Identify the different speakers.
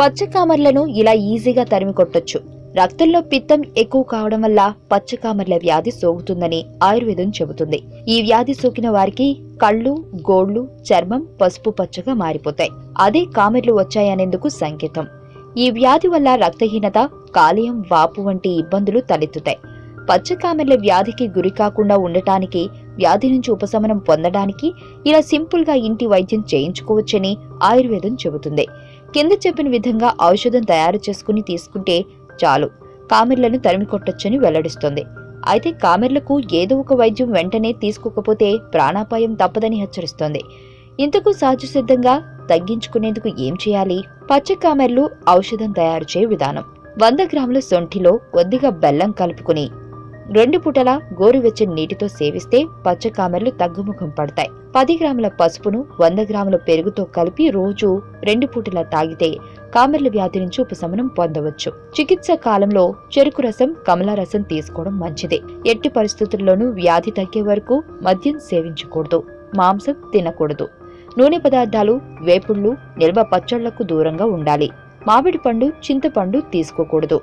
Speaker 1: పచ్చ కామర్లను ఇలా ఈజీగా తరిమి కొట్టొచ్చు రక్తంలో పిత్తం ఎక్కువ కావడం వల్ల పచ్చ కామర్ల వ్యాధి సోకుతుందని ఆయుర్వేదం చెబుతుంది. ఈ వ్యాధి సోకిన వారికి కళ్ళు గోళ్ళు చర్మం పసుపు పచ్చగా మారిపోతాయి. అదే కామెర్లు వచ్చాయనేందుకు సంకేతం. ఈ వ్యాధి వల్ల రక్తహీనత కాలేయం వాపు వంటి ఇబ్బందులు తలెత్తుతాయి. పచ్చకామెర్ల వ్యాధికి గురి కాకుండా ఉండటానికి వ్యాధి నుంచి ఉపశమనం పొందడానికి ఇలా సింపుల్గా ఇంటి వైద్యం చేయించుకోవచ్చని ఆయుర్వేదం చెబుతుంది. కింద చెప్పిన విధంగా ఔషధం తయారు చేసుకుని తీసుకుంటే చాలు. కామెర్లను తరిమి కొట్టొచ్చని వెల్లడిస్తోంది. అయితే కామెర్లకు ఏదో ఒక వైద్యం వెంటనే తీసుకోకపోతే ప్రాణాపాయం తప్పదని హెచ్చరిస్తోంది. ఇంతకు సహజసిద్ధంగా తగ్గించుకునేందుకు ఏం చేయాలి? పచ్చ కామెర్లు ఔషధం తయారు చేయే విధానం. వంద గ్రాముల సొంఠిలో కొద్దిగా బెల్లం కలుపుకుని రెండు పూటల గోరువెచ్చని నీటితో సేవిస్తే పచ్చకామెర్లు తగ్గుముఖం పడతాయి. పది గ్రాముల పసుపును వంద గ్రాముల పెరుగుతో కలిపి రోజు రెండు పూటలా తాగితే కామెర్ల వ్యాధి నుంచి ఉపశమనం పొందవచ్చు. చికిత్స కాలంలో చెరుకు రసం కమల రసం తీసుకోవడం మంచిదే. ఎట్టి పరిస్థితుల్లోనూ వ్యాధి తగ్గే వరకు మద్యం సేవించకూడదు. మాంసం తినకూడదు. నూనె పదార్థాలు వేపుళ్ళు నిల్వ పచ్చళ్ళకు దూరంగా ఉండాలి. మామిడి పండు చింతపండు తీసుకోకూడదు.